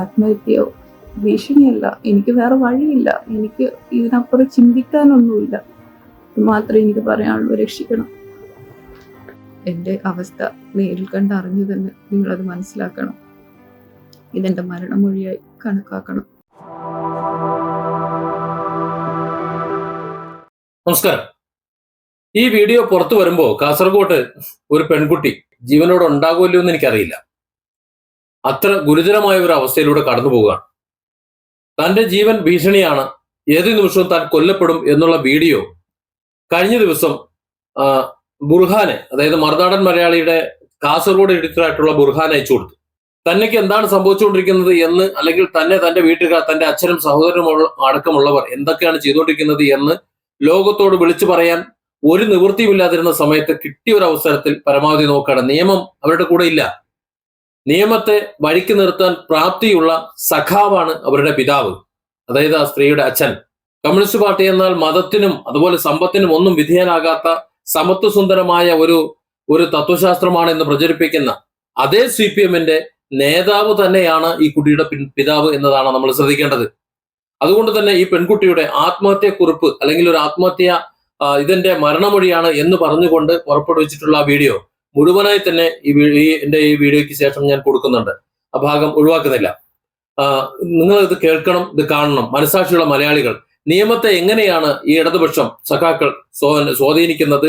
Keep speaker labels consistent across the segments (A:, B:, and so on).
A: ആത്മഹത്യ ഭീഷണിയല്ല എനിക്ക് വേറെ വഴിയില്ല എനിക്ക് ഇതിനപ്പുറം ചിന്തിക്കാനൊന്നുമില്ല ഇത് മാത്രമേ എനിക്ക് പറയാനുള്ളൂ രക്ഷിക്കണം എൻ്റെ അവസ്ഥ നേരിൽ കണ്ട് അറിഞ്ഞു തന്നെ നിങ്ങളത് മനസ്സിലാക്കണം മരണം മരണമൊഴിയായി കണക്കാക്കണം
B: നമസ്കാരം ഈ വീഡിയോ പുറത്തു വരുമ്പോൾ കാസർഗോട്ട് ഒരു പെൺകുട്ടി ജീവനോട് ഉണ്ടാകുമല്ലോ എന്ന് എനിക്കറിയില്ല അത്ര ഗുരുതരമായ ഒരു അവസ്ഥയിലൂടെ കടന്നു പോവുകയാണ് തന്റെ ജീവൻ ഭീഷണിയാണ് ഏത് നിമിഷവും താൻ കൊല്ലപ്പെടും എന്നുള്ള വീഡിയോ കഴിഞ്ഞ ദിവസം ബുർഹാനെ അതായത് മറുനാടൻ മലയാളിയുടെ കാസർഗോഡ് എഡിറ്ററായിട്ടുള്ള ബുർഹാൻ അയച്ചു കൊടുത്തു തന്നെക്ക് എന്താണ് സംഭവിച്ചുകൊണ്ടിരിക്കുന്നത് എന്ന് അല്ലെങ്കിൽ തന്നെ തന്റെ വീട്ടുകാർ തന്റെ അച്ഛനും സഹോദരനും അടക്കമുള്ളവർ എന്തൊക്കെയാണ് ചെയ്തുകൊണ്ടിരിക്കുന്നത് എന്ന് ലോകത്തോട് വിളിച്ചു പറയാൻ ഒരു നിവൃത്തിയുമില്ലാതിരുന്ന സമയത്ത് കിട്ടിയ ഒരു അവസരത്തിൽ പരമാവധി നോക്കുകയാണ് നിയമം അവരുടെ കൂടെ ഇല്ല നിയമത്തെ വഴിക്ക് നിർത്താൻ പ്രാപ്തിയുള്ള സഖാവാണ് അവരുടെ പിതാവ് അതായത് ആ സ്ത്രീയുടെ അച്ഛൻ കമ്മ്യൂണിസ്റ്റ് പാർട്ടി എന്നാൽ മതത്തിനും അതുപോലെ സമ്പത്തിനും ഒന്നും വിധേയനാകാത്ത സമത്വ സുന്ദരമായ ഒരു ഒരു തത്വശാസ്ത്രമാണ് എന്ന് പ്രചരിപ്പിക്കുന്ന അതേ സി പി എമ്മിന്റെ നേതാവ് തന്നെയാണ് ഈ കുട്ടിയുടെ പിതാവ് എന്നതാണ് നമ്മൾ ശ്രദ്ധിക്കേണ്ടത് അതുകൊണ്ട് തന്നെ ഈ പെൺകുട്ടിയുടെ ആത്മഹത്യക്കുറിപ്പ് അല്ലെങ്കിൽ ഒരു ആത്മഹത്യ ഇതിന്റെ മരണമൊഴിയാണ് എന്ന് പറഞ്ഞുകൊണ്ട് പുറപ്പെടുവിച്ചിട്ടുള്ള വീഡിയോ മുഴുവനായി തന്നെ ഈ എന്റെ ഈ വീഡിയോയ്ക്ക് ശേഷം ഞാൻ കൊടുക്കുന്നുണ്ട് ആ ഭാഗം ഒഴിവാക്കുന്നില്ല നിങ്ങൾ ഇത് കേൾക്കണം ഇത് കാണണം മനസാക്ഷിയുള്ള മലയാളികൾ നിയമത്തെ എങ്ങനെയാണ് ഈ ഇടതുപക്ഷം സഖാക്കൾ സ്വാധീനിക്കുന്നത്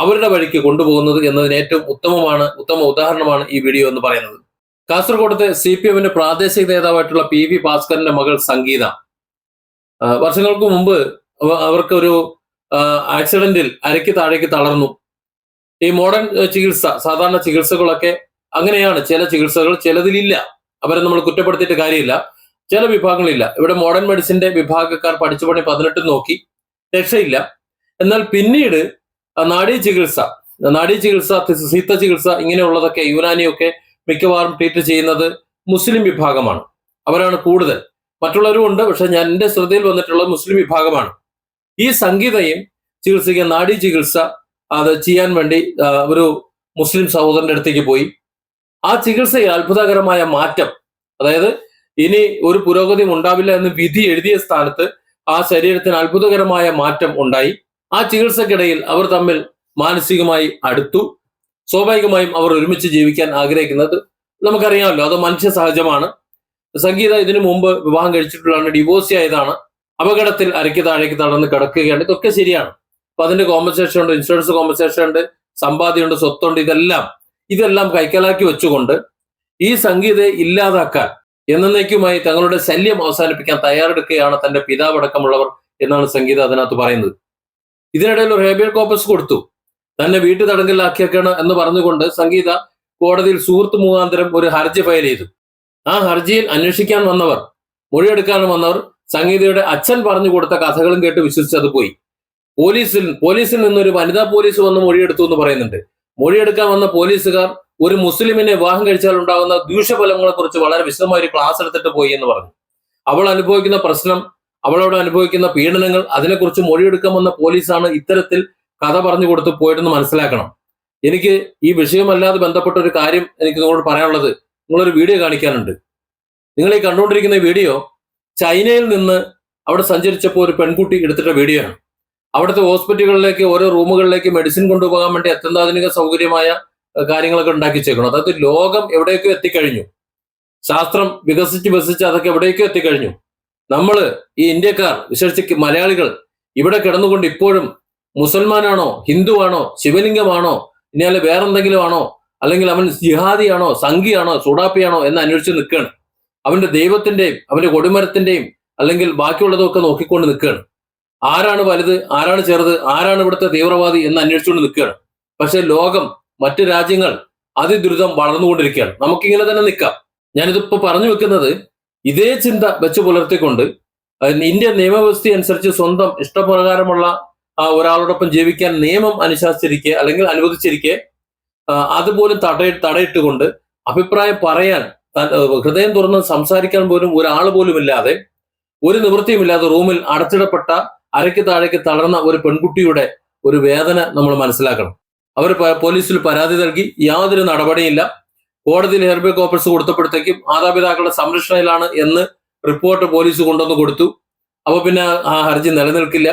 B: അവരുടെ വഴിക്ക് കൊണ്ടുപോകുന്നത് എന്നതിന് ഏറ്റവും ഉത്തമമാണ് ഉത്തമ ഉദാഹരണമാണ് ഈ വീഡിയോ എന്ന് പറയുന്നത് കാസർഗോഡത്തെ സി പി എമ്മിന്റെ പ്രാദേശിക നേതാവായിട്ടുള്ള പി വി ഭാസ്കറിന്റെ മകൾ സംഗീത വർഷങ്ങൾക്ക് മുമ്പ് അവർക്ക് ഒരു ആക്സിഡന്റിൽ അരയ്ക്ക് താഴേക്ക് തളർന്നു ഈ മോഡേൺ ചികിത്സ സാധാരണ ചികിത്സകളൊക്കെ അങ്ങനെയാണ് ചില ചികിത്സകൾ ചിലതിലില്ല അവരെ നമ്മൾ കുറ്റപ്പെടുത്തിയിട്ട് കാര്യമില്ല ചില വിഭാഗങ്ങളില്ല ഇവിടെ മോഡേൺ മെഡിസിന്റെ വിഭാഗക്കാർ പഠിച്ചു പണി പതിനെട്ട് നോക്കി രക്ഷയില്ല എന്നാൽ പിന്നീട് നാഡീ ചികിത്സ നാഡീ ചികിത്സ സീത്ത ചികിത്സ ഇങ്ങനെയുള്ളതൊക്കെ യുനാനിയൊക്കെ മിക്കവാറും ട്രീറ്റ് ചെയ്യുന്നത് മുസ്ലിം വിഭാഗമാണ് അവരാണ് കൂടുതൽ മറ്റുള്ളവരും ഉണ്ട് പക്ഷെ ഞാൻ എൻ്റെ ശ്രദ്ധയിൽ വന്നിട്ടുള്ളത് മുസ്ലിം വിഭാഗമാണ് ഈ സംഗീതയും ചികിത്സിക്കാൻ നാഡീ ചികിത്സ അത് ചെയ്യാൻ വേണ്ടി ഒരു മുസ്ലിം സഹോദരന്റെ അടുത്തേക്ക് പോയി ആ ചികിത്സയിൽ അത്ഭുതകരമായ മാറ്റം അതായത് ഇനി ഒരു പുരോഗതി ഉണ്ടാവില്ല എന്ന് വിധി എഴുതിയ സ്ഥാനത്ത് ആ ശരീരത്തിന് അത്ഭുതകരമായ മാറ്റം ഉണ്ടായി ആ ചികിത്സക്കിടയിൽ അവർ തമ്മിൽ മാനസികമായി അടുത്തു സ്വാഭാവികമായും അവർ ഒരുമിച്ച് ജീവിക്കാൻ ആഗ്രഹിക്കുന്നത് നമുക്കറിയാമല്ലോ അത് മനുഷ്യ സഹജമാണ് സംഗീത ഇതിനു മുമ്പ് വിവാഹം കഴിച്ചിട്ടുള്ളതാണ് ഡിവോഴ്സ് ആയതാണ് അപകടത്തിൽ അരയ്ക്ക് താഴേക്ക് തടന്ന് കിടക്കുകയാണ് ഇതൊക്കെ ശരിയാണ് അപ്പൊ അതിന്റെ കോമ്പൻസേഷൻ ഉണ്ട് ഇൻഷുറൻസ് കോമ്പൻസേഷൻ ഉണ്ട് സമ്പാദ്യമുണ്ട് സ്വത്തുണ്ട് ഇതെല്ലാം ഇതെല്ലാം കൈക്കലാക്കി വെച്ചുകൊണ്ട് ഈ സംഗീതയെ ഇല്ലാതാക്കാൻ എന്നേക്കുമായി തങ്ങളുടെ ശല്യം അവസാനിപ്പിക്കാൻ തയ്യാറെടുക്കുകയാണ് തന്റെ അടക്കമുള്ളവർ എന്നാണ് സംഗീത അതിനകത്ത് പറയുന്നത് ഇതിനിടയിൽ ഒരു ഹേബിയർ കോപ്പസ് കൊടുത്തു തന്നെ വീട്ടു തടങ്കലിലാക്കിയേക്കണം എന്ന് പറഞ്ഞുകൊണ്ട് സംഗീത കോടതിയിൽ സുഹൃത്ത് മുഖാന്തരം ഒരു ഹർജി ഫയൽ ചെയ്തു ആ ഹർജിയിൽ അന്വേഷിക്കാൻ വന്നവർ മൊഴിയെടുക്കാൻ വന്നവർ സംഗീതയുടെ അച്ഛൻ പറഞ്ഞു കൊടുത്ത കഥകളും കേട്ട് വിശ്വസിച്ചത് പോയി പോലീസിൽ പോലീസിൽ നിന്നൊരു വനിതാ പോലീസ് വന്ന് മൊഴിയെടുത്തു എന്ന് പറയുന്നുണ്ട് മൊഴിയെടുക്കാൻ വന്ന പോലീസുകാർ ഒരു മുസ്ലിമിനെ വിവാഹം കഴിച്ചാൽ ഉണ്ടാകുന്ന ദൂഷ്യഫലങ്ങളെ കുറിച്ച് വളരെ വിശദമായ ഒരു ക്ലാസ് എടുത്തിട്ട് പോയി എന്ന് പറഞ്ഞു അവൾ അനുഭവിക്കുന്ന പ്രശ്നം അവളോട് അനുഭവിക്കുന്ന പീഡനങ്ങൾ അതിനെക്കുറിച്ച് മൊഴിയെടുക്കാൻ വന്ന പോലീസാണ് ഇത്തരത്തിൽ കഥ പറഞ്ഞു കൊടുത്ത് പോയിട്ടെന്ന് മനസ്സിലാക്കണം എനിക്ക് ഈ വിഷയമല്ലാതെ ബന്ധപ്പെട്ട ഒരു കാര്യം എനിക്ക് നിങ്ങളോട് പറയാനുള്ളത് നിങ്ങളൊരു വീഡിയോ കാണിക്കാനുണ്ട് നിങ്ങൾ ഈ കണ്ടുകൊണ്ടിരിക്കുന്ന വീഡിയോ ചൈനയിൽ നിന്ന് അവിടെ സഞ്ചരിച്ചപ്പോൾ ഒരു പെൺകുട്ടി എടുത്തിട്ട വീഡിയോ ആണ് അവിടുത്തെ ഹോസ്പിറ്റലുകളിലേക്ക് ഓരോ റൂമുകളിലേക്ക് മെഡിസിൻ കൊണ്ടുപോകാൻ വേണ്ടി അത്യന്താധുനിക സൗകര്യമായ കാര്യങ്ങളൊക്കെ ഉണ്ടാക്കിച്ചേക്കണം അതായത് ലോകം എവിടേക്കോ എത്തിക്കഴിഞ്ഞു ശാസ്ത്രം വികസിച്ച് വികസിച്ച് അതൊക്കെ എവിടേക്കോ എത്തിക്കഴിഞ്ഞു നമ്മൾ ഈ ഇന്ത്യക്കാർ വിശേഷിച്ച് മലയാളികൾ ഇവിടെ കിടന്നുകൊണ്ട് ഇപ്പോഴും മുസൽമാനാണോ ഹിന്ദുവാണോ ശിവലിംഗമാണോ ഇനി അല്ലെ വേറെന്തെങ്കിലും ആണോ അല്ലെങ്കിൽ അവൻ ജിഹാദിയാണോ സംഘിയാണോ സൂടാപ്പിയാണോ എന്ന് അന്വേഷിച്ച് നിൽക്കുകയാണ് അവന്റെ ദൈവത്തിന്റെയും അവന്റെ കൊടിമരത്തിന്റെയും അല്ലെങ്കിൽ ബാക്കിയുള്ളതൊക്കെ നോക്കിക്കൊണ്ട് നിൽക്കുകയാണ് ആരാണ് വലുത് ആരാണ് ചെറുത് ആരാണ് ഇവിടുത്തെ തീവ്രവാദി എന്ന് അന്വേഷിച്ചുകൊണ്ട് നിൽക്കുകയാണ് പക്ഷെ ലോകം മറ്റു രാജ്യങ്ങൾ അതിദ്രുതം വളർന്നുകൊണ്ടിരിക്കുകയാണ് നമുക്കിങ്ങനെ തന്നെ നിൽക്കാം ഞാനിതിപ്പോ പറഞ്ഞു വെക്കുന്നത് ഇതേ ചിന്ത വെച്ച് പുലർത്തിക്കൊണ്ട് ഇന്ത്യൻ നിയമവ്യവസ്ഥ അനുസരിച്ച് സ്വന്തം ഇഷ്ടപ്രകാരമുള്ള ഒരാളോടൊപ്പം ജീവിക്കാൻ നിയമം അനുശാസിച്ചിരിക്കെ അല്ലെങ്കിൽ അനുവദിച്ചിരിക്കെ അതുപോലും തടയി തടയിട്ടുകൊണ്ട് അഭിപ്രായം പറയാൻ ഹൃദയം തുറന്ന് സംസാരിക്കാൻ പോലും ഒരാൾ പോലും ഇല്ലാതെ ഒരു നിവൃത്തിയുമില്ലാതെ റൂമിൽ അടച്ചിടപ്പെട്ട അരയ്ക്ക് താഴേക്ക് തളർന്ന ഒരു പെൺകുട്ടിയുടെ ഒരു വേദന നമ്മൾ മനസ്സിലാക്കണം അവർ പോലീസിൽ പരാതി നൽകി യാതൊരു നടപടിയില്ല കോടതിയിൽ ഹെർബിക് കോപ്പർസ് കൊടുത്തപ്പോഴത്തേക്കും മാതാപിതാക്കളുടെ സംരക്ഷണയിലാണ് എന്ന് റിപ്പോർട്ട് പോലീസ് കൊണ്ടുവന്ന് കൊടുത്തു അപ്പോൾ പിന്നെ ആ ഹർജി നിലനിൽക്കില്ല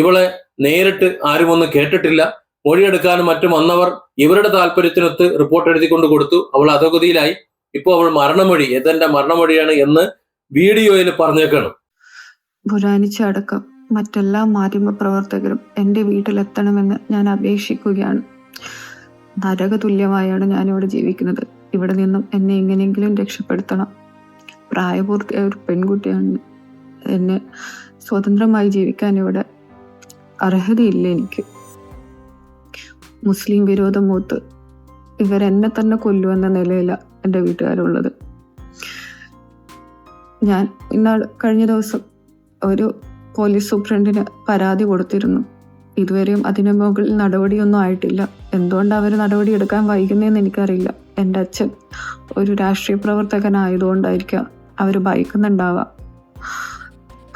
B: ഇവളെ നേരിട്ട് ആരും ഒന്നും കേട്ടിട്ടില്ല മൊഴിയെടുക്കാനും മറ്റും വന്നവർ ഇവരുടെ താല്പര്യത്തിനൊത്ത് റിപ്പോർട്ട് എഴുതിക്കൊണ്ട് കൊടുത്തു അവൾ അധഗതിയിലായി ഇപ്പോൾ അവൾ മരണമൊഴി ഇതെന്റെ മരണമൊഴിയാണ് എന്ന് വീഡിയോയിൽ പറഞ്ഞേക്കണം
A: അടക്കം മറ്റെല്ലാ മാധ്യമ പ്രവർത്തകരും എൻ്റെ വീട്ടിലെത്തണമെന്ന് ഞാൻ അപേക്ഷിക്കുകയാണ് തുല്യമായാണ് ഞാനിവിടെ ജീവിക്കുന്നത് ഇവിടെ നിന്നും എന്നെ എങ്ങനെയെങ്കിലും രക്ഷപ്പെടുത്തണം പ്രായപൂർത്തിയായ ഒരു പെൺകുട്ടിയാണ് എന്നെ സ്വതന്ത്രമായി ജീവിക്കാൻ ഇവിടെ അർഹതയില്ല എനിക്ക് മുസ്ലിം വിരോധം മൂത്ത് ഇവരെന്നെ തന്നെ കൊല്ലുവെന്ന നിലയിലാണ് എൻ്റെ വീട്ടുകാരുള്ളത് ഞാൻ ഇന്നാൾ കഴിഞ്ഞ ദിവസം ഒരു പോലീസ് സൂപ്രണ്ടിന് പരാതി കൊടുത്തിരുന്നു ഇതുവരെയും അതിനു മുകളിൽ നടപടിയൊന്നും ആയിട്ടില്ല എന്തുകൊണ്ട് അവർ നടപടി എടുക്കാൻ വൈകുന്നതെന്ന് എനിക്കറിയില്ല എൻ്റെ അച്ഛൻ ഒരു രാഷ്ട്രീയ പ്രവർത്തകനായതുകൊണ്ടായിരിക്കാം അവർ ഭയക്കുന്നുണ്ടാവാം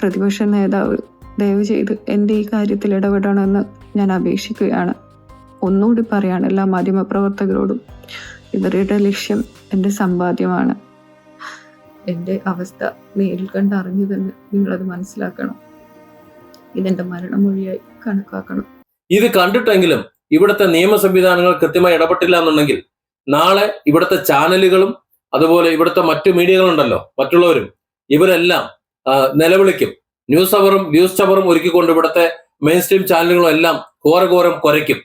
A: പ്രതിപക്ഷ നേതാവ് ദയവ് ചെയ്ത് എൻ്റെ ഈ കാര്യത്തിൽ ഇടപെടണമെന്ന് ഞാൻ അപേക്ഷിക്കുകയാണ് ഒന്നുകൂടി പറയാണ് എല്ലാ മാധ്യമപ്രവർത്തകരോടും ഇവരുടെ ലക്ഷ്യം എൻ്റെ സമ്പാദ്യമാണ് എൻ്റെ അവസ്ഥ നേരിൽ കണ്ടറിഞ്ഞു തന്നെ നിങ്ങളത് മനസ്സിലാക്കണം ഇതെന്റെ മരണമൊഴിയായി കണക്കാക്കണം
B: ഇത് കണ്ടിട്ടെങ്കിലും ഇവിടുത്തെ നിയമ സംവിധാനങ്ങൾ കൃത്യമായി ഇടപെട്ടില്ല എന്നുണ്ടെങ്കിൽ നാളെ ഇവിടുത്തെ ചാനലുകളും അതുപോലെ ഇവിടുത്തെ മറ്റു മീഡിയകളുണ്ടല്ലോ മറ്റുള്ളവരും ഇവരെല്ലാം നിലവിളിക്കും ന്യൂസ് അവറും ന്യൂസ് ചവറും ഒരുക്കിക്കൊണ്ട് ഇവിടുത്തെ മെയിൻ സ്ട്രീം ചാനലുകളും എല്ലാം ഘോരഘോരം കുറയ്ക്കും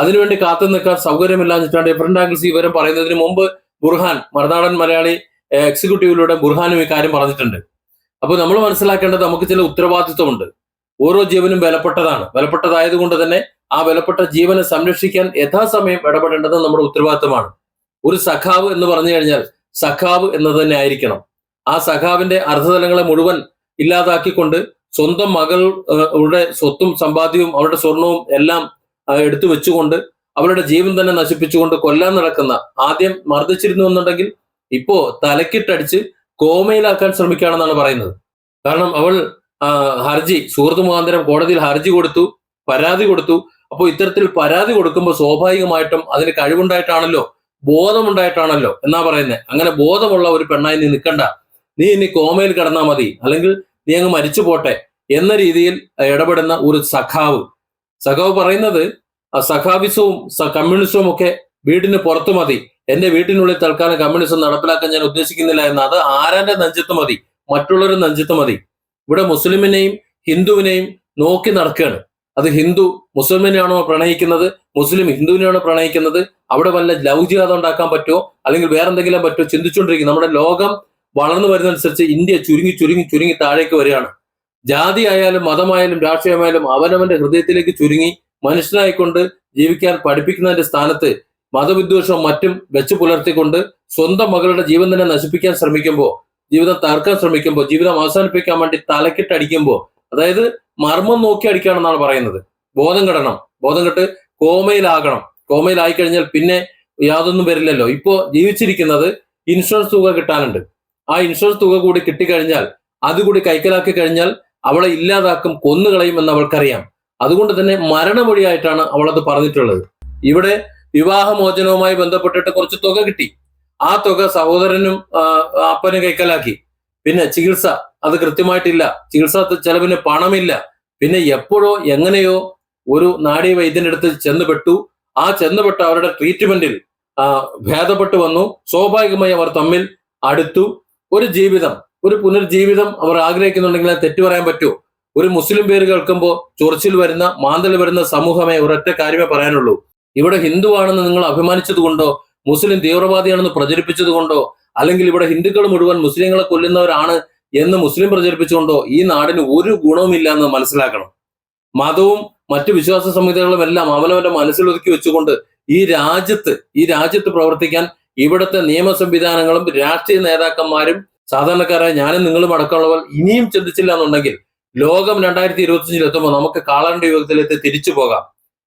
B: അതിനുവേണ്ടി കാത്തു നിൽക്കാൻ സൗകര്യമില്ലാഞ്ഞിട്ടാണ് ഡിഫറെന്റ് ആംഗിൾസ് വിവരം പറയുന്നതിന് മുമ്പ് ബുർഹാൻ മറുനാടൻ മലയാളി എക്സിക്യൂട്ടീവിലൂടെ ബുർഹാനും ഇക്കാര്യം പറഞ്ഞിട്ടുണ്ട് അപ്പോൾ നമ്മൾ മനസ്സിലാക്കേണ്ടത് നമുക്ക് ചില ഉത്തരവാദിത്വമുണ്ട് ഓരോ ജീവനും വിലപ്പെട്ടതാണ് വിലപ്പെട്ടതായതുകൊണ്ട് തന്നെ ആ വിലപ്പെട്ട ജീവനെ സംരക്ഷിക്കാൻ യഥാസമയം ഇടപെടേണ്ടത് നമ്മുടെ ഉത്തരവാദിത്തമാണ് ഒരു സഖാവ് എന്ന് പറഞ്ഞു കഴിഞ്ഞാൽ സഖാവ് എന്ന് തന്നെ ആയിരിക്കണം ആ സഖാവിന്റെ അർത്ഥതലങ്ങളെ മുഴുവൻ ഇല്ലാതാക്കിക്കൊണ്ട് സ്വന്തം മകളുടെ സ്വത്തും സമ്പാദ്യവും അവരുടെ സ്വർണവും എല്ലാം എടുത്തു വെച്ചുകൊണ്ട് അവരുടെ ജീവൻ തന്നെ നശിപ്പിച്ചുകൊണ്ട് കൊല്ലാൻ നടക്കുന്ന ആദ്യം മർദ്ദിച്ചിരുന്നു എന്നുണ്ടെങ്കിൽ ഇപ്പോ തലക്കിട്ടടിച്ച് കോമയിലാക്കാൻ ശ്രമിക്കുകയാണെന്നാണ് പറയുന്നത് കാരണം അവൾ ഹർജി സുഹൃത്ത് മുഖാന്തരം കോടതിയിൽ ഹർജി കൊടുത്തു പരാതി കൊടുത്തു അപ്പോൾ ഇത്തരത്തിൽ പരാതി കൊടുക്കുമ്പോൾ സ്വാഭാവികമായിട്ടും അതിന് കഴിവുണ്ടായിട്ടാണല്ലോ ബോധമുണ്ടായിട്ടാണല്ലോ എന്നാ പറയുന്നത് അങ്ങനെ ബോധമുള്ള ഒരു പെണ്ണായി നീ നിൽക്കണ്ട നീ ഇനി കോമയിൽ കിടന്നാൽ മതി അല്ലെങ്കിൽ നീ അങ്ങ് മരിച്ചു പോട്ടെ എന്ന രീതിയിൽ ഇടപെടുന്ന ഒരു സഖാവ് സഖാവ് പറയുന്നത് സഖാബിസവും കമ്മ്യൂണിസവും ഒക്കെ വീടിന് പുറത്തു മതി എന്റെ വീട്ടിനുള്ളിൽ തൽക്കാലം കമ്മ്യൂണിസം നടപ്പിലാക്കാൻ ഞാൻ ഉദ്ദേശിക്കുന്നില്ല എന്ന് അത് ആരാന്റെ നെഞ്ചത്ത് മതി മറ്റുള്ളവരുടെ നെഞ്ചത്ത് മതി ഇവിടെ മുസ്ലിമിനെയും ഹിന്ദുവിനെയും നോക്കി നടക്കുകയാണ് അത് ഹിന്ദു മുസ്ലിമിനെയാണോ പ്രണയിക്കുന്നത് മുസ്ലിം ഹിന്ദുവിനെയാണോ പ്രണയിക്കുന്നത് അവിടെ വല്ല ലൗചികത ഉണ്ടാക്കാൻ പറ്റുമോ അല്ലെങ്കിൽ വേറെ എന്തെങ്കിലും പറ്റുമോ ചിന്തിച്ചുകൊണ്ടിരിക്കും നമ്മുടെ ലോകം വളർന്നു വരുന്നതനുസരിച്ച് ഇന്ത്യ ചുരുങ്ങി ചുരുങ്ങി ചുരുങ്ങി താഴേക്ക് വരികയാണ് ജാതി ആയാലും മതമായാലും രാഷ്ട്രീയമായാലും അവനവന്റെ ഹൃദയത്തിലേക്ക് ചുരുങ്ങി മനുഷ്യനായിക്കൊണ്ട് ജീവിക്കാൻ പഠിപ്പിക്കുന്നതിന്റെ സ്ഥാനത്ത് മതവിദ്വേഷവും മറ്റും വെച്ചു പുലർത്തിക്കൊണ്ട് സ്വന്തം മകളുടെ ജീവൻ തന്നെ നശിപ്പിക്കാൻ ശ്രമിക്കുമ്പോൾ ജീവിതം തകർക്കാൻ ശ്രമിക്കുമ്പോൾ ജീവിതം അവസാനിപ്പിക്കാൻ വേണ്ടി അടിക്കുമ്പോൾ അതായത് മർമ്മം നോക്കി അടിക്കുകയാണെന്നാണ് പറയുന്നത് ബോധം കെടണം ബോധം കെട്ട് കോമയിലാകണം കോമയിലായി കഴിഞ്ഞാൽ പിന്നെ യാതൊന്നും വരില്ലല്ലോ ഇപ്പോൾ ജീവിച്ചിരിക്കുന്നത് ഇൻഷുറൻസ് തുക കിട്ടാനുണ്ട് ആ ഇൻഷുറൻസ് തുക കൂടി കിട്ടിക്കഴിഞ്ഞാൽ അതുകൂടി കൈക്കലാക്കി കഴിഞ്ഞാൽ അവളെ ഇല്ലാതാക്കും എന്ന് അവൾക്കറിയാം അതുകൊണ്ട് തന്നെ മരണമൊഴിയായിട്ടാണ് അവളത് പറഞ്ഞിട്ടുള്ളത് ഇവിടെ വിവാഹമോചനവുമായി ബന്ധപ്പെട്ടിട്ട് കുറച്ച് തുക കിട്ടി ആ തുക സഹോദരനും അപ്പനും കൈക്കലാക്കി പിന്നെ ചികിത്സ അത് കൃത്യമായിട്ടില്ല ചികിത്സ ചെലവിന് പണമില്ല പിന്നെ എപ്പോഴോ എങ്ങനെയോ ഒരു നാടി വൈദ്യന്റെ അടുത്ത് ചെന്നുപെട്ടു ആ ചെന്നുപെട്ട അവരുടെ ട്രീറ്റ്മെന്റിൽ ഭേദപ്പെട്ടു വന്നു സ്വാഭാവികമായി അവർ തമ്മിൽ അടുത്തു ഒരു ജീവിതം ഒരു പുനർജീവിതം അവർ ആഗ്രഹിക്കുന്നുണ്ടെങ്കിൽ തെറ്റു പറയാൻ പറ്റുമോ ഒരു മുസ്ലിം പേര് കേൾക്കുമ്പോൾ ചൊറിച്ചിൽ വരുന്ന മാന്തൽ വരുന്ന സമൂഹമേ ഒരൊറ്റ കാര്യമേ പറയാനുള്ളൂ ഇവിടെ ഹിന്ദുവാണെന്ന് നിങ്ങൾ അഭിമാനിച്ചതുകൊണ്ടോ മുസ്ലിം തീവ്രവാദിയാണെന്ന് പ്രചരിപ്പിച്ചതുകൊണ്ടോ അല്ലെങ്കിൽ ഇവിടെ ഹിന്ദുക്കൾ മുഴുവൻ മുസ്ലിങ്ങളെ കൊല്ലുന്നവരാണ് എന്ന് മുസ്ലിം പ്രചരിപ്പിച്ചുകൊണ്ടോ ഈ നാടിന് ഒരു ഗുണവുമില്ല എന്ന് മനസ്സിലാക്കണം മതവും മറ്റു വിശ്വാസ സംഹിതകളും എല്ലാം അവനവന്റെ മനസ്സിലൊതുക്കി വെച്ചുകൊണ്ട് ഈ രാജ്യത്ത് ഈ രാജ്യത്ത് പ്രവർത്തിക്കാൻ ഇവിടുത്തെ നിയമ സംവിധാനങ്ങളും രാഷ്ട്രീയ നേതാക്കന്മാരും സാധാരണക്കാരായ ഞാനും നിങ്ങളും അടക്കമുള്ളവർ ഇനിയും ചിന്തിച്ചില്ല എന്നുണ്ടെങ്കിൽ ലോകം രണ്ടായിരത്തി ഇരുപത്തിയഞ്ചിൽ എത്തുമ്പോൾ നമുക്ക് കാളാണ്ട് യുഗത്തിലേക്ക് തിരിച്ചു പോകാം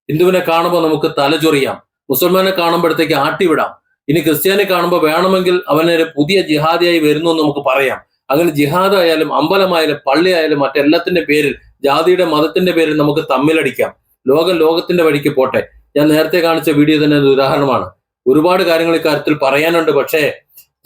B: ഹിന്ദുവിനെ കാണുമ്പോൾ നമുക്ക് തലചൊറിയാം മുസൽമാനെ കാണുമ്പോഴത്തേക്ക് ആട്ടിവിടാം ഇനി ക്രിസ്ത്യാനി കാണുമ്പോൾ വേണമെങ്കിൽ അവനൊരു പുതിയ ജിഹാദിയായി വരുന്നു എന്ന് നമുക്ക് പറയാം അങ്ങനെ ജിഹാദ് ആയാലും അമ്പലമായാലും പള്ളിയായാലും മറ്റെല്ലാത്തിന്റെ പേരിൽ ജാതിയുടെ മതത്തിന്റെ പേരിൽ നമുക്ക് തമ്മിലടിക്കാം ലോകം ലോകത്തിന്റെ വഴിക്ക് പോട്ടെ ഞാൻ നേരത്തെ കാണിച്ച വീഡിയോ തന്നെ ഒരു ഉദാഹരണമാണ് ഒരുപാട് കാര്യങ്ങൾ ഇക്കാര്യത്തിൽ പറയാനുണ്ട് പക്ഷേ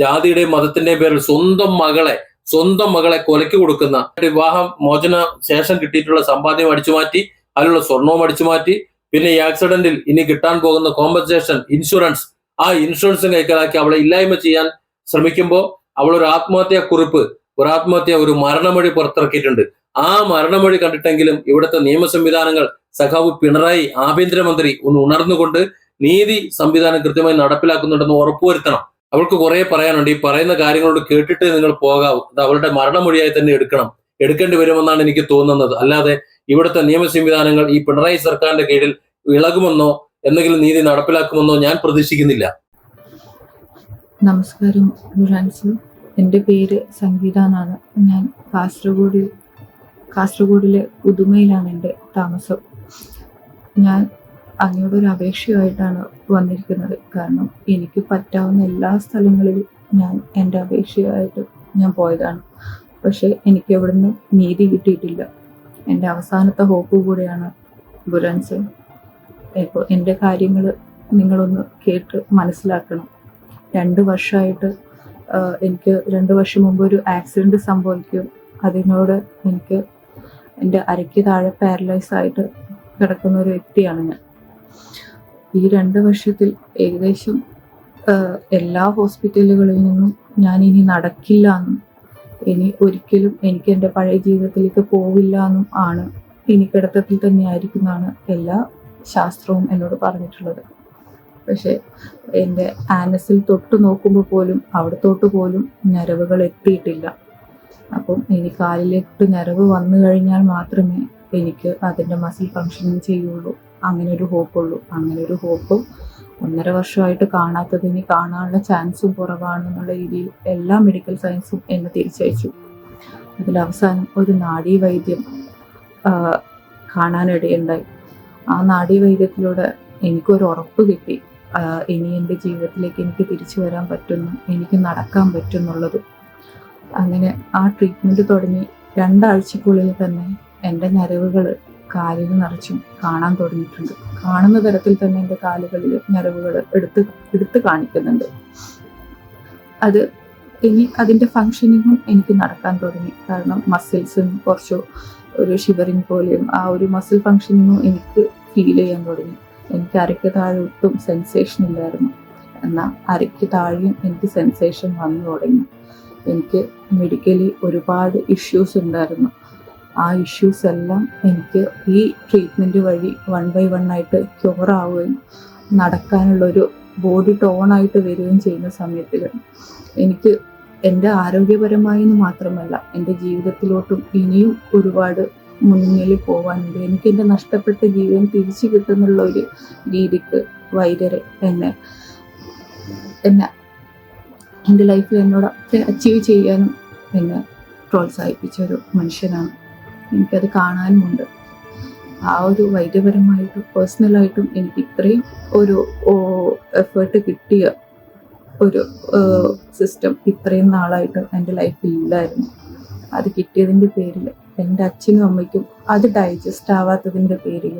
B: ജാതിയുടെയും മതത്തിന്റെയും പേരിൽ സ്വന്തം മകളെ സ്വന്തം മകളെ കൊലയ്ക്ക് കൊടുക്കുന്ന വിവാഹ മോചന ശേഷം കിട്ടിയിട്ടുള്ള സമ്പാദ്യം അടിച്ചു മാറ്റി അതിലുള്ള സ്വർണവും അടിച്ചു മാറ്റി പിന്നെ ഈ ആക്സിഡന്റിൽ ഇനി കിട്ടാൻ പോകുന്ന കോമ്പൻസേഷൻ ഇൻഷുറൻസ് ആ ഇൻഷുറൻസും കൈക്കലാക്കി അവളെ ഇല്ലായ്മ ചെയ്യാൻ ശ്രമിക്കുമ്പോൾ അവൾ ഒരു ആത്മഹത്യാ കുറിപ്പ് ഒരു ആത്മഹത്യ ഒരു മരണമൊഴി പുറത്തിറക്കിയിട്ടുണ്ട് ആ മരണമൊഴി കണ്ടിട്ടെങ്കിലും ഇവിടുത്തെ നിയമ സംവിധാനങ്ങൾ സഖാവ് പിണറായി ആഭ്യന്തരമന്ത്രി ഒന്ന് ഉണർന്നുകൊണ്ട് നീതി സംവിധാനം കൃത്യമായി നടപ്പിലാക്കുന്നുണ്ടെന്ന് ഉറപ്പുവരുത്തണം അവൾക്ക് കുറെ പറയാനുണ്ട് ഈ പറയുന്ന കാര്യങ്ങളോട് കേട്ടിട്ട് നിങ്ങൾ പോകാവും അത് അവളുടെ മരണമൊഴിയായി തന്നെ എടുക്കണം എടുക്കേണ്ടി വരുമെന്നാണ് എനിക്ക് തോന്നുന്നത് അല്ലാതെ ഇവിടുത്തെ നിയമ സംവിധാനങ്ങൾ ഈ പിണറായി സർക്കാരിന്റെ കീഴിൽ ഇളകുമെന്നോ എന്തെങ്കിലും നീതി നടപ്പിലാക്കുമെന്നോ ഞാൻ പ്രതീക്ഷിക്കുന്നില്ല
A: നമസ്കാരം എന്റെ എൻ്റെ പേര് സംഗീത എന്നാണ് ഞാൻ കാസർഗോഡിൽ കാസർഗോഡിലെ പുതുമയിലാണ് എൻ്റെ താമസം ഞാൻ അങ്ങയോടൊരു അപേക്ഷയുമായിട്ടാണ് വന്നിരിക്കുന്നത് കാരണം എനിക്ക് പറ്റാവുന്ന എല്ലാ സ്ഥലങ്ങളിലും ഞാൻ എൻ്റെ അപേക്ഷയുമായിട്ട് ഞാൻ പോയതാണ് പക്ഷേ എനിക്ക് എവിടെ നിന്നും നീതി കിട്ടിയിട്ടില്ല എൻ്റെ അവസാനത്തെ ഹോപ്പ് കൂടെയാണ് ബുരൻസ് ഇപ്പോൾ എൻ്റെ കാര്യങ്ങൾ നിങ്ങളൊന്ന് കേട്ട് മനസ്സിലാക്കണം രണ്ട് വർഷമായിട്ട് എനിക്ക് രണ്ട് വർഷം മുമ്പ് ഒരു ആക്സിഡൻറ്റ് സംഭവിക്കും അതിനോട് എനിക്ക് എൻ്റെ അരയ്ക്ക് താഴെ പാരലൈസ് ആയിട്ട് കിടക്കുന്ന ഒരു വ്യക്തിയാണ് ഞാൻ ഈ രണ്ട് വർഷത്തിൽ ഏകദേശം എല്ലാ ഹോസ്പിറ്റലുകളിൽ നിന്നും ഞാൻ ഇനി നടക്കില്ല എന്നും ഇനി ഒരിക്കലും എനിക്ക് എൻ്റെ പഴയ ജീവിതത്തിലേക്ക് പോവില്ല എന്നും ആണ് ഇനി കിടത്തത്തിൽ തന്നെയായിരിക്കുന്നതാണ് എല്ലാ ശാസ്ത്രവും എന്നോട് പറഞ്ഞിട്ടുള്ളത് പക്ഷേ എൻ്റെ ആനസിൽ തൊട്ട് നോക്കുമ്പോൾ പോലും അവിടത്തോട്ട് പോലും ഞരവുകൾ എത്തിയിട്ടില്ല അപ്പം ഇനി കാലിലേക്ക് ഞരവ് വന്നു കഴിഞ്ഞാൽ മാത്രമേ എനിക്ക് അതിൻ്റെ മസിൽ ഫങ്ഷനിങ് ചെയ്യുള്ളൂ അങ്ങനെ ഒരു ഹോപ്പുള്ളൂ അങ്ങനെ ഒരു ഹോപ്പും ഒന്നര വർഷമായിട്ട് കാണാത്തത് ഇനി കാണാനുള്ള ചാൻസും കുറവാണെന്നുള്ള രീതിയിൽ എല്ലാ മെഡിക്കൽ സയൻസും എന്നെ തിരിച്ചയച്ചു അതിൽ അവസാനം ഒരു നാഡീ വൈദ്യം കാണാനിടയുണ്ടായി ആ നാഡീവൈദ്യത്തിലൂടെ എനിക്കൊരു ഉറപ്പ് കിട്ടി ഇനി എൻ്റെ ജീവിതത്തിലേക്ക് എനിക്ക് തിരിച്ചു വരാൻ പറ്റുന്നു എനിക്ക് നടക്കാൻ പറ്റുന്നുള്ളത് അങ്ങനെ ആ ട്രീറ്റ്മെൻറ്റ് തുടങ്ങി രണ്ടാഴ്ചക്കുള്ളിൽ തന്നെ എൻ്റെ നരവുകൾ കാലിൽ നിറച്ചും കാണാൻ തുടങ്ങിയിട്ടുണ്ട് കാണുന്ന തരത്തിൽ തന്നെ എൻ്റെ കാലുകളിൽ നരവുകൾ എടുത്ത് എടുത്ത് കാണിക്കുന്നുണ്ട് അത് ഇനി അതിൻ്റെ ഫങ്ഷനിങ്ങും എനിക്ക് നടക്കാൻ തുടങ്ങി കാരണം മസിൽസും കുറച്ചു ഒരു ഷിവറിങ് പോലെയും ആ ഒരു മസിൽ ഫങ്ഷനിങ്ങും എനിക്ക് ഫീൽ ചെയ്യാൻ തുടങ്ങി എനിക്ക് അരയ്ക്ക് താഴോട്ടും സെൻസേഷൻ ഇല്ലായിരുന്നു എന്നാൽ അരയ്ക്ക് താഴെയും എനിക്ക് സെൻസേഷൻ വന്നു തുടങ്ങി എനിക്ക് മെഡിക്കലി ഒരുപാട് ഇഷ്യൂസ് ഉണ്ടായിരുന്നു ആ ഇഷ്യൂസ് എല്ലാം എനിക്ക് ഈ ട്രീറ്റ്മെൻറ്റ് വഴി വൺ ബൈ വൺ ആയിട്ട് ക്യൂർ ആവുകയും നടക്കാനുള്ളൊരു ബോഡി ടോണായിട്ട് വരികയും ചെയ്യുന്ന സമയത്തിൽ എനിക്ക് എൻ്റെ ആരോഗ്യപരമായെന്ന് മാത്രമല്ല എൻ്റെ ജീവിതത്തിലോട്ടും ഇനിയും ഒരുപാട് മുന്നിൽ പോകാനുണ്ട് എനിക്ക് എൻ്റെ നഷ്ടപ്പെട്ട ജീവൻ തിരിച്ചു കിട്ടുന്നുള്ള ഒരു രീതിക്ക് വൈദ്യരെ എന്നെ എന്നെ എൻ്റെ ലൈഫിൽ എന്നോട് അച്ചീവ് ചെയ്യാനും എന്നെ പ്രോത്സാഹിപ്പിച്ച ഒരു മനുഷ്യനാണ് എനിക്കത് കാണാനുമുണ്ട് ആ ഒരു വൈദ്യപരമായിട്ടും പേഴ്സണലായിട്ടും എനിക്ക് ഇത്രയും ഒരു എഫേർട്ട് കിട്ടിയ ഒരു സിസ്റ്റം ഇത്രയും നാളായിട്ട് എൻ്റെ ലൈഫിൽ ഇല്ലായിരുന്നു അത് കിട്ടിയതിൻ്റെ പേരിൽ എൻ്റെ അച്ഛനും അമ്മയ്ക്കും അത് ഡൈജസ്റ്റ് ആവാത്തതിൻ്റെ പേരിൽ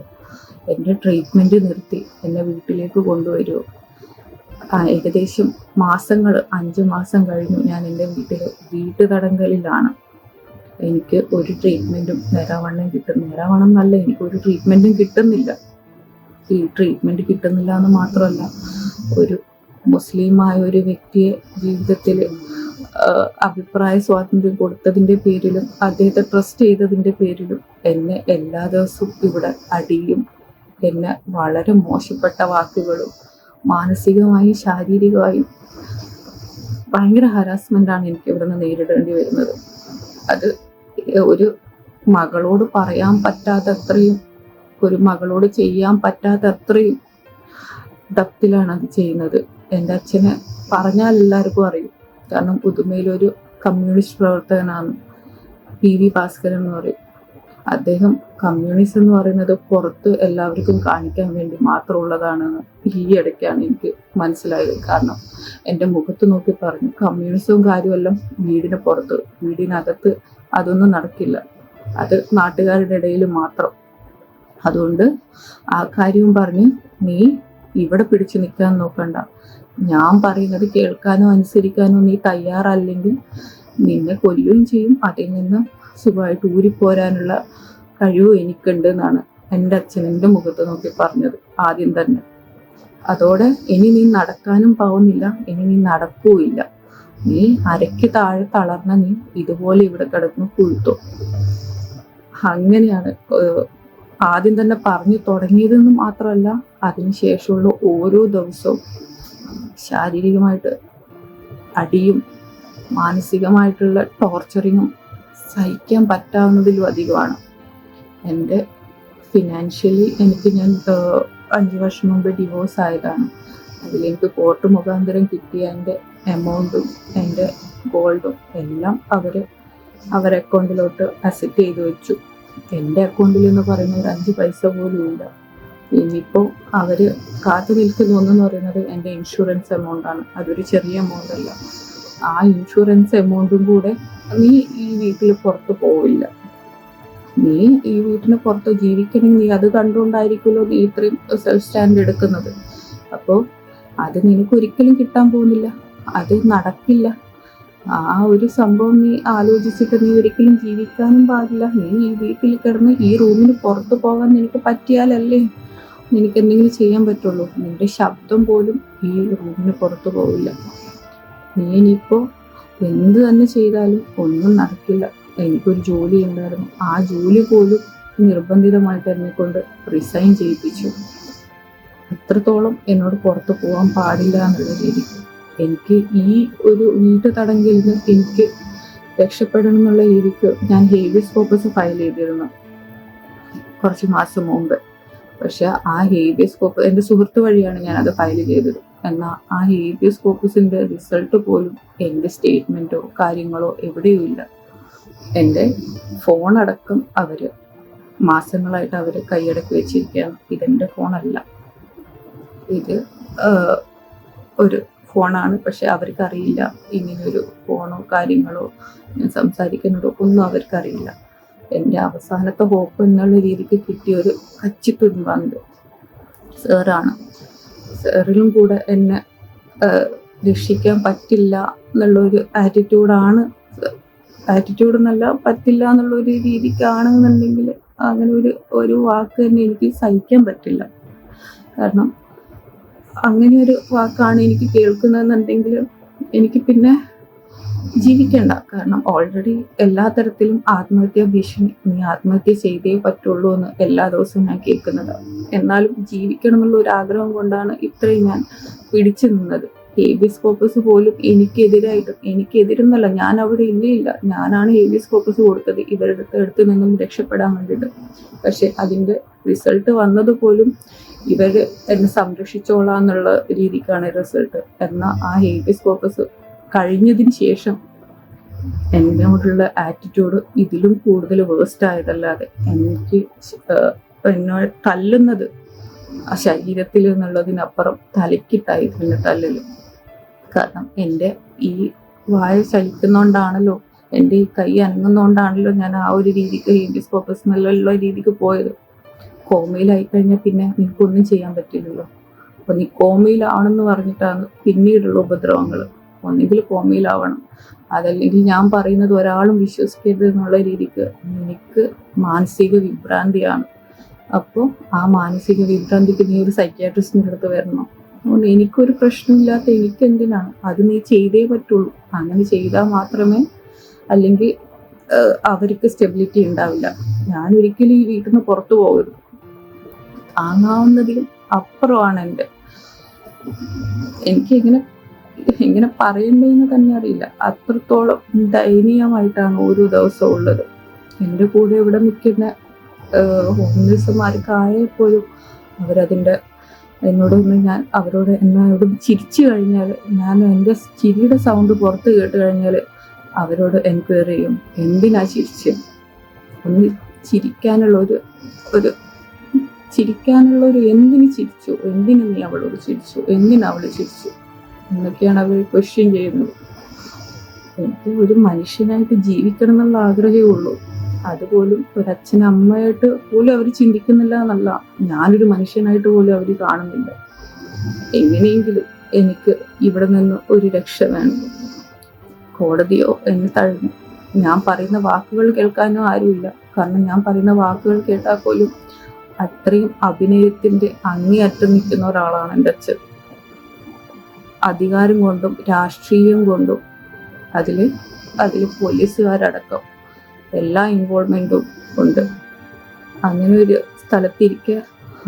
A: എൻ്റെ ട്രീറ്റ്മെൻറ്റ് നിർത്തി എന്നെ വീട്ടിലേക്ക് കൊണ്ടുവരുമോ ഏകദേശം മാസങ്ങൾ അഞ്ച് മാസം കഴിഞ്ഞു ഞാൻ എൻ്റെ വീട്ടിൽ വീട്ടുതടങ്കലിലാണ് എനിക്ക് ഒരു ട്രീറ്റ്മെൻറ്റും നേരാവണ്ണം കിട്ടും നേരാവണ്ണം നല്ല എനിക്ക് ഒരു ട്രീറ്റ്മെൻറ്റും കിട്ടുന്നില്ല ഈ ട്രീറ്റ്മെൻറ്റ് കിട്ടുന്നില്ല എന്ന് മാത്രമല്ല ഒരു മുസ്ലിമായ ഒരു വ്യക്തിയെ ജീവിതത്തിൽ അഭിപ്രായ സ്വാതന്ത്ര്യം കൊടുത്തതിൻ്റെ പേരിലും അദ്ദേഹത്തെ ട്രസ്റ്റ് ചെയ്തതിൻ്റെ പേരിലും എന്നെ എല്ലാ ദിവസവും ഇവിടെ അടിയും എന്നെ വളരെ മോശപ്പെട്ട വാക്കുകളും മാനസികമായും ശാരീരികമായും ഭയങ്കര ഹരാസ്മെൻ്റാണ് എനിക്ക് ഇവിടുന്ന് നേരിടേണ്ടി വരുന്നത് അത് ഒരു മകളോട് പറയാൻ പറ്റാത്തത്രയും ഒരു മകളോട് ചെയ്യാൻ പറ്റാത്തത്രയും ദപ്തിലാണ് അത് ചെയ്യുന്നത് എൻ്റെ അച്ഛനെ പറഞ്ഞാൽ എല്ലാവർക്കും അറിയും കാരണം പുതുമയിലൊരു കമ്മ്യൂണിസ്റ്റ് പ്രവർത്തകനാണ് പി വി ഭാസ്കരൻ എന്ന് പറയും അദ്ദേഹം കമ്മ്യൂണിസം എന്ന് പറയുന്നത് പുറത്ത് എല്ലാവർക്കും കാണിക്കാൻ വേണ്ടി മാത്രമുള്ളതാണെന്ന് ഈ ഇടയ്ക്കാണ് എനിക്ക് മനസ്സിലായത് കാരണം എൻ്റെ മുഖത്ത് നോക്കി പറഞ്ഞു കമ്മ്യൂണിസവും കാര്യമെല്ലാം വീടിന് പുറത്ത് വീടിനകത്ത് അതൊന്നും നടക്കില്ല അത് നാട്ടുകാരുടെ ഇടയിൽ മാത്രം അതുകൊണ്ട് ആ കാര്യവും പറഞ്ഞ് നീ ഇവിടെ പിടിച്ചു നിൽക്കാൻ നോക്കണ്ട ഞാൻ പറയുന്നത് കേൾക്കാനോ അനുസരിക്കാനോ നീ തയ്യാറല്ലെങ്കിൽ നിന്നെ കൊല്ലുകയും ചെയ്യും അതിൽ നിന്ന് സുഖമായിട്ട് ഊരിപ്പോരാനുള്ള കഴിവ് എനിക്കുണ്ട് എന്നാണ് എൻ്റെ അച്ഛൻ എൻ്റെ മുഖത്ത് നോക്കി പറഞ്ഞത് ആദ്യം തന്നെ അതോടെ ഇനി നീ നടക്കാനും പോകുന്നില്ല ഇനി നീ നടക്കുകയില്ല നീ അരയ്ക്ക് താഴെ തളർന്ന നീ ഇതുപോലെ ഇവിടെ കിടന്ന് പുഴുത്തോ അങ്ങനെയാണ് ആദ്യം തന്നെ പറഞ്ഞു തുടങ്ങിയതെന്ന് മാത്രമല്ല അതിനുശേഷമുള്ള ഓരോ ദിവസവും ശാരീരികമായിട്ട് അടിയും മാനസികമായിട്ടുള്ള ടോർച്ചറിങ്ങും സഹിക്കാൻ പറ്റാവുന്നതിലും അധികമാണ് എൻ്റെ ഫിനാൻഷ്യലി എനിക്ക് ഞാൻ അഞ്ച് വർഷം മുമ്പ് ഡിവോഴ്സ് ആയതാണ് അതിലെനിക്ക് കോർട്ട് മുഖാന്തരം കിട്ടിയ എൻ്റെ എമൗണ്ടും എൻ്റെ ഗോൾഡും എല്ലാം അവർ അവരെ അക്കൗണ്ടിലോട്ട് അസെറ്റ് ചെയ്ത് വെച്ചു എൻ്റെ അക്കൗണ്ടിൽ എന്ന് പറയുന്ന ഒരു അഞ്ച് പൈസ പോലും ഇല്ല ഇനിയിപ്പോ അവര് കാത്തു നിൽക്കുന്ന ഒന്നെന്ന് പറയുന്നത് എൻ്റെ ഇൻഷുറൻസ് ആണ് അതൊരു ചെറിയ എമൗണ്ട് അല്ല ആ ഇൻഷുറൻസ് എമൗണ്ടും കൂടെ നീ ഈ വീട്ടിൽ പുറത്ത് പോവില്ല നീ ഈ വീട്ടിന് പുറത്ത് ജീവിക്കണമെങ്കിൽ നീ അത് കണ്ടുകൊണ്ടായിരിക്കുമല്ലോ നീ ഇത്രയും സെൽഫ് സ്റ്റാൻഡ് എടുക്കുന്നത് അപ്പോൾ അത് നിനക്ക് ഒരിക്കലും കിട്ടാൻ പോകുന്നില്ല അത് നടക്കില്ല ആ ഒരു സംഭവം നീ ആലോചിച്ചിട്ട് നീ ഒരിക്കലും ജീവിക്കാനും പാടില്ല നീ ഈ വീട്ടിൽ കിടന്ന് ഈ റൂമിന് പുറത്ത് പോകാൻ നിനക്ക് പറ്റിയാലല്ലേ നിനക്ക് എന്തെങ്കിലും ചെയ്യാൻ പറ്റുള്ളൂ നിന്റെ ശബ്ദം പോലും ഈ റൂമിന് പുറത്ത് പോവില്ല നീ ഇനിയിപ്പോ എന്ത് തന്നെ ചെയ്താലും ഒന്നും നടക്കില്ല എനിക്കൊരു ജോലി ഉണ്ടായിരുന്നു ആ ജോലി പോലും നിർബന്ധിതമായിട്ട് എന്നെ കൊണ്ട് റിസൈൻ ചെയ്യിപ്പിച്ചു എത്രത്തോളം എന്നോട് പുറത്ത് പോകാൻ പാടില്ല എന്നുള്ള രീതിക്ക് എനിക്ക് ഈ ഒരു വീട്ടു തടങ്കിൽ നിന്ന് എനിക്ക് രക്ഷപ്പെടണം എന്നുള്ള രീതിക്ക് ഞാൻ ഹേബിയസ് കോപ്പസ് ഫയൽ ചെയ്തിരുന്നു കുറച്ച് മാസം മുമ്പ് പക്ഷെ ആ ഹേബിയസ് കോപ്പ് എൻ്റെ സുഹൃത്ത് വഴിയാണ് ഞാൻ അത് ഫയൽ ചെയ്തത് എന്നാൽ ആ ഹേബിയസ് കോപ്പസിന്റെ റിസൾട്ട് പോലും എൻ്റെ സ്റ്റേറ്റ്മെന്റോ കാര്യങ്ങളോ എവിടെയും ഇല്ല എൻ്റെ ഫോണടക്കം അവര് മാസങ്ങളായിട്ട് അവര് കൈയടക്കി വെച്ചിരിക്കുകയാണ് ഇതെന്റെ ഫോണല്ല ഇത് ഒരു ഫോണാണ് പക്ഷെ അവർക്കറിയില്ല ഇങ്ങനെയൊരു ഫോണോ കാര്യങ്ങളോ ഞാൻ സംസാരിക്കുന്നതോ ഒന്നും അവർക്കറിയില്ല എൻ്റെ അവസാനത്തെ ഹോപ്പ് എന്നുള്ള രീതിക്ക് കിട്ടിയ ഒരു കച്ചിത്തുരുമ്പാന്ത് സാറാണ് സാറിലും കൂടെ എന്നെ രക്ഷിക്കാൻ പറ്റില്ല എന്നുള്ളൊരു ആറ്റിറ്റ്യൂഡാണ് ആറ്റിറ്റ്യൂഡ് എന്നല്ല പറ്റില്ല എന്നുള്ള ഒരു രീതിക്കാണെന്നുണ്ടെങ്കിൽ അങ്ങനെ ഒരു ഒരു വാക്ക് തന്നെ എനിക്ക് സഹിക്കാൻ പറ്റില്ല കാരണം അങ്ങനെ ഒരു വാക്കാണ് എനിക്ക് കേൾക്കുന്നതെന്നുണ്ടെങ്കിൽ എനിക്ക് പിന്നെ ജീവിക്കണ്ട കാരണം ഓൾറെഡി എല്ലാ തരത്തിലും ആത്മഹത്യ ഭീഷണി നീ ആത്മഹത്യ ചെയ്തേ പറ്റുള്ളൂ എന്ന് എല്ലാ ദിവസവും ഞാൻ കേൾക്കുന്നത് എന്നാലും ജീവിക്കണമെന്നുള്ള ഒരു ആഗ്രഹം കൊണ്ടാണ് ഇത്രയും ഞാൻ പിടിച്ചു നിന്നത് ഹേബിയസ് കോപ്പസ് പോലും എനിക്കെതിരായിട്ടും എനിക്കെതിരെന്നല്ല ഞാൻ അവിടെ ഇല്ല ഇല്ല ഞാനാണ് ഹേബിയസ് കോപ്പസ് കൊടുത്തത് ഇവരുടെ അടുത്ത് നിന്നും രക്ഷപ്പെടാൻ വേണ്ടിയിട്ട് പക്ഷെ അതിൻ്റെ റിസൾട്ട് വന്നത് പോലും ഇവർ എന്നെ സംരക്ഷിച്ചോളാം എന്നുള്ള രീതിക്കാണ് റിസൾട്ട് എന്നാൽ ആ ഹേബിയസ് കോപ്പസ് കഴിഞ്ഞതിന് ശേഷം എന്നോടുള്ള ആറ്റിറ്റ്യൂഡ് ഇതിലും കൂടുതൽ വേസ്റ്റ് ആയതല്ലാതെ എനിക്ക് എന്നെ തല്ലുന്നത് ശരീരത്തിൽ നിന്നുള്ളതിനപ്പുറം തലക്കിട്ടായിരുന്നു തല്ലല് കാരണം എൻ്റെ ഈ വായ ചലിക്കുന്നോണ്ടാണല്ലോ എൻ്റെ ഈ കൈ അനങ്ങുന്നോണ്ടാണല്ലോ ഞാൻ ആ ഒരു രീതിക്ക് ഹീൻഡിസ്കോപ്പ് നല്ല രീതിക്ക് പോയത് കോമയിലായി കഴിഞ്ഞാൽ പിന്നെ നിനക്കൊന്നും ചെയ്യാൻ പറ്റില്ലല്ലോ അപ്പോൾ നീ കോമയിലാണെന്ന് പറഞ്ഞിട്ടാണ് പിന്നീടുള്ള ഉപദ്രവങ്ങൾ ഒന്നെങ്കിൽ കോമയിലാവണം അതല്ലെങ്കിൽ ഞാൻ പറയുന്നത് ഒരാളും വിശ്വസിക്കരുത് എന്നുള്ള രീതിക്ക് എനിക്ക് മാനസിക വിഭ്രാന്തിയാണ് അപ്പോൾ ആ മാനസിക വിഭ്രാന്തിക്ക് നീ ഒരു സൈക്യാട്രിസ്റ്റിൻ്റെ അടുത്ത് വരണം അതുകൊണ്ട് എനിക്കൊരു പ്രശ്നമില്ലാത്ത എനിക്ക് എന്തിനാണ് അത് നീ ചെയ്തേ പറ്റുള്ളൂ അങ്ങനെ ചെയ്താൽ മാത്രമേ അല്ലെങ്കിൽ അവർക്ക് സ്റ്റെബിലിറ്റി ഉണ്ടാവില്ല ഞാൻ ഒരിക്കലും ഈ വീട്ടിൽ നിന്ന് പുറത്തു പോകരുത് താങ്ങാവുന്നതിലും അപ്പുറമാണ് എൻ്റെ എനിക്ക് എങ്ങനെ എങ്ങനെ തന്നെ അറിയില്ല അത്രത്തോളം ദയനീയമായിട്ടാണ് ഓരോ ദിവസവും ഉള്ളത് എൻ്റെ കൂടെ ഇവിടെ നിൽക്കുന്ന ഹോം ഹോംലെസ്സുമാർക്കായപ്പോഴും അവരതിൻ്റെ എന്നോട് ഇന്ന് ഞാൻ അവരോട് എന്നോട് ചിരിച്ചു കഴിഞ്ഞാൽ ഞാൻ എൻ്റെ ചിരിയുടെ സൗണ്ട് പുറത്ത് കേട്ട് കഴിഞ്ഞാൽ അവരോട് എൻക്വയറി ചെയ്യും എന്തിനാ ചിരിച്ച് ഒന്ന് ചിരിക്കാനുള്ള ഒരു ഒരു ചിരിക്കാനുള്ള ഒരു എന്തിന് ചിരിച്ചു എന്തിന് നീ അവളോട് ചിരിച്ചു എന്തിനാ അവൾ ചിരിച്ചു എന്നൊക്കെയാണ് അവർ ക്വസ്റ്റ്യൻ ചെയ്യുന്നത് എനിക്ക് ഒരു മനുഷ്യനായിട്ട് ജീവിക്കണം എന്നുള്ള ആഗ്രഹമേ ഉള്ളൂ അതുപോലും അമ്മയായിട്ട് പോലും അവർ ചിന്തിക്കുന്നില്ല എന്നല്ല ഞാനൊരു മനുഷ്യനായിട്ട് പോലും അവർ കാണുന്നില്ല എങ്ങനെയെങ്കിലും എനിക്ക് ഇവിടെ നിന്ന് ഒരു രക്ഷ വേണം കോടതിയോ എന്നെ തഴഞ്ഞു ഞാൻ പറയുന്ന വാക്കുകൾ കേൾക്കാനോ ആരുമില്ല കാരണം ഞാൻ പറയുന്ന വാക്കുകൾ കേട്ടാൽ പോലും അത്രയും അഭിനയത്തിന്റെ അങ്ങേയറ്റം നിൽക്കുന്ന ഒരാളാണ് എൻ്റെ അച്ഛൻ അധികാരം കൊണ്ടും രാഷ്ട്രീയം കൊണ്ടും അതിൽ അതിൽ പോലീസുകാരടക്കം എല്ലാ ഇൻവോൾവ്മെൻറ്റും ഉണ്ട് അങ്ങനെ ഒരു സ്ഥലത്തിരിക്കുക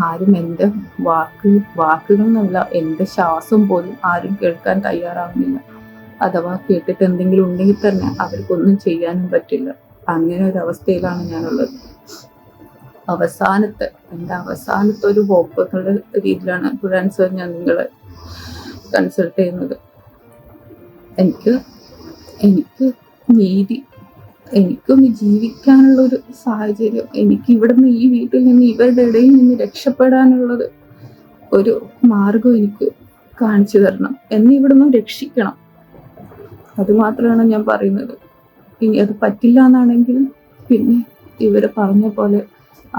A: ആരും എൻ്റെ വാക്ക് വാക്കുകൾ എന്നല്ല എൻ്റെ ശ്വാസം പോലും ആരും കേൾക്കാൻ തയ്യാറാവുന്നില്ല അഥവാ കേട്ടിട്ട് എന്തെങ്കിലും ഉണ്ടെങ്കിൽ തന്നെ അവർക്കൊന്നും ചെയ്യാനും പറ്റില്ല അങ്ങനെ ഒരു അവസ്ഥയിലാണ് ഞാനുള്ളത് അവസാനത്തെ എൻ്റെ അവസാനത്തെ ഒരു ഹോപ്പ് എന്നുള്ള രീതിയിലാണ് ഗുഡാൻ സർ ഞാൻ നിങ്ങളെ കൺസൾട്ട് ചെയ്യുന്നത് എനിക്ക് എനിക്ക് നീതി എനിക്കൊന്ന് ഒരു സാഹചര്യം എനിക്ക് ഇവിടുന്ന് ഈ വീട്ടിൽ നിന്ന് ഇവരുടെ ഇടയിൽ നിന്ന് രക്ഷപ്പെടാനുള്ളത് ഒരു മാർഗം എനിക്ക് കാണിച്ചു തരണം എന്നെ ഇവിടുന്ന് രക്ഷിക്കണം അതുമാത്രമാണ് ഞാൻ പറയുന്നത് ഇനി അത് പറ്റില്ല എന്നാണെങ്കിൽ പിന്നെ ഇവരെ പറഞ്ഞ പോലെ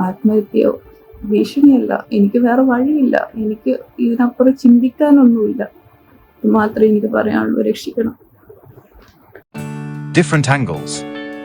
A: ആത്മഹത്യയോ ഭീഷണിയല്ല എനിക്ക് വേറെ വഴിയില്ല എനിക്ക് ഇതിനപ്പുറം ചിന്തിക്കാനൊന്നുമില്ല അത് മാത്രമേ എനിക്ക് പറയാനുള്ളൂ രക്ഷിക്കണം Different angles.